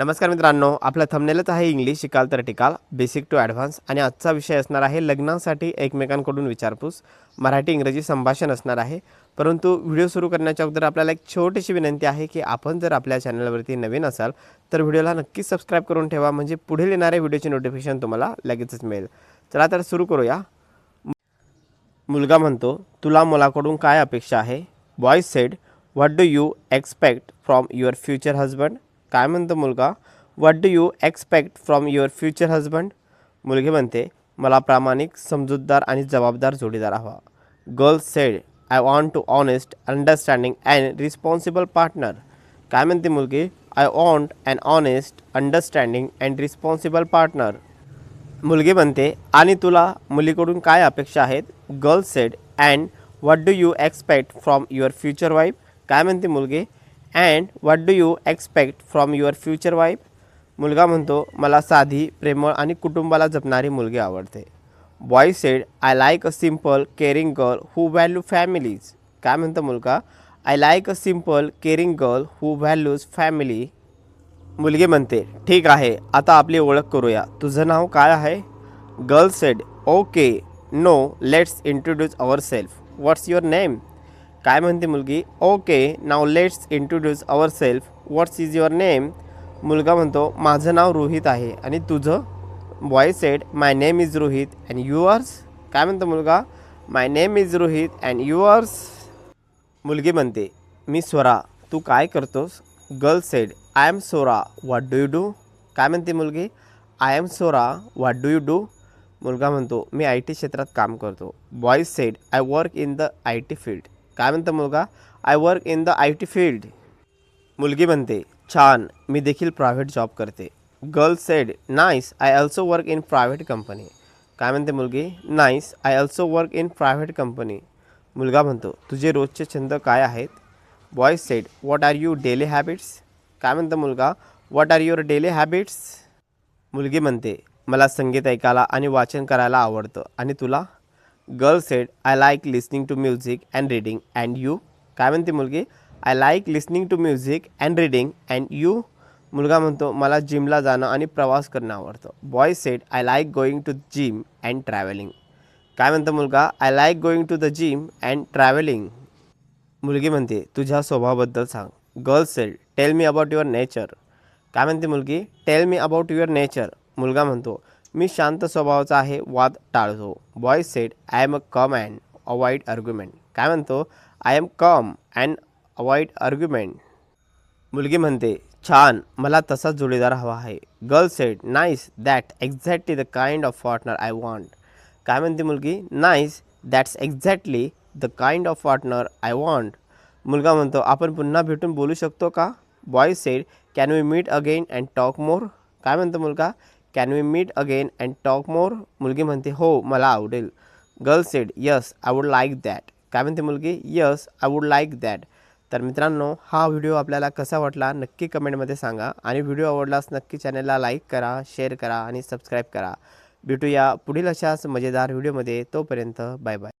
नमस्कार मित्रांनो आपलं थंबनेलच आहे इंग्लिश शिकाल तर टिकाल बेसिक टू ॲडव्हान्स आणि आजचा विषय असणार आहे लग्नासाठी एकमेकांकडून विचारपूस. मराठी इंग्रजी संभाषण असणार आहे. परंतु व्हिडिओ सुरू करण्याच्या अगोदर आपल्याला एक छोटीशी विनंती आहे की आपण जर आपल्या चॅनलवरती नवीन असाल तर व्हिडिओला नक्की सबस्क्राईब करून ठेवा. म्हणजे पुढील येणाऱ्या व्हिडिओचे नोटिफिकेशन तुम्हाला लगेचच मिळेल. चला तर सुरू करूया. मुलगा म्हणतो तुला मुलाकडून काय अपेक्षा आहे? Boy said what do you expect from your future husband काय म्हणतो मुलगा? What do you expect from your future husband मुलगी म्हणते मला प्रामाणिक समजूतदार आणि जबाबदार जोडीदार हवा. Girl said I want to honest understanding and responsible partner काय म्हणते मुलगी? I want an honest understanding and responsible partner मुलगी म्हणते आणि तुला मुलीकडून काय अपेक्षा आहेत? Girl said and what do you expect from your future wife काय म्हणते मुलगी? And what do you expect from your future wife मुलगा म्हणतो मला साधी प्रेमळ आणि कुटुंबाला जपणारी मुलगी आवडते. Boy said I like a simple caring girl who value families काय म्हणतो मुलगा? I like a simple caring girl who values family मुलगी म्हणते ठीक आहे आता आपली ओळख करूया. तुझं नाव काय आहे? Girl said okay no let's introduce our self what's your name काय म्हणते मुलगी? Okay now let's introduce our self what's is your name मुलगा म्हणतो माझं नाव रोहित आहे. आणि तुझं? Boy said my name is Rohit. And yours काय म्हणतो मुलगा? My name is Rohit. And yours मुलगी म्हणते मी स्वरा. तू काय करतोस? Girl said I am Swara what do you do काय म्हणते मुलगी? I am Swara what do you do मुलगा म्हणतो मी आय टी क्षेत्रात काम करतो. Boy said I work in the I T field काय म्हणतं मुलगा? I work in the I T field मुलगी म्हणते छान मी देखील प्रायव्हेट जॉब करते. Girl said nice I also work in private company काय म्हणते मुलगी? Nice I also work in private company मुलगा म्हणतो तुझे रोजचे छंद काय आहेत? Boy said what are you daily habits काय म्हणतो मुलगा? What are your daily habits मुलगी म्हणते मला संगीत ऐकायला आणि वाचन करायला आवडतं. आणि तुला? Girl said I like listening to music and reading and you काय म्हणते मुलगी I like listening to music and reading and you मुलगा म्हणतो मला जिमला जाणं आणि प्रवास करणं आवडतं. Boy said I like going to gym and travelling काय म्हणतो मुलगा I like going to the gym and travelling मुलगी म्हणते तुझ्या स्वभावाबद्दल सांग. Girl said tell me about your nature काय म्हणते मुलगी tell me about your nature मुलगा म्हणतो मी शांत स्वभावाचा आहे वाद टाळतो. Boy said I am a calm and avoid argument काय म्हणतो? I am calm and avoid argument मुलगी म्हणते छान मला तसाच जोडीदार हवा आहे. Girl said nice that exactly the kind of partner I want काय म्हणते मुलगी? Nice that's exactly the kind of partner I want मुलगा म्हणतो आपण पुन्हा भेटून बोलू शकतो का? Boy said can we meet again and talk more काय म्हणतो मुलगा? Can we meet again and talk more मुलगी म्हणते हो मला आवडेल. Girl said yes I would like that काय म्हणते मुलगी? Yes I would like that तर मित्रांनो हा व्हिडिओ आपल्याला कसा वाटला नक्की कमेंटमध्ये सांगा. आणि व्हिडिओ आवडलास नक्की चॅनलला लाईक करा शेअर करा आणि सबस्क्राईब करा. भेटूया पुढील अशाच मजेदार व्हिडिओमध्ये तोपर्यंत बाय बाय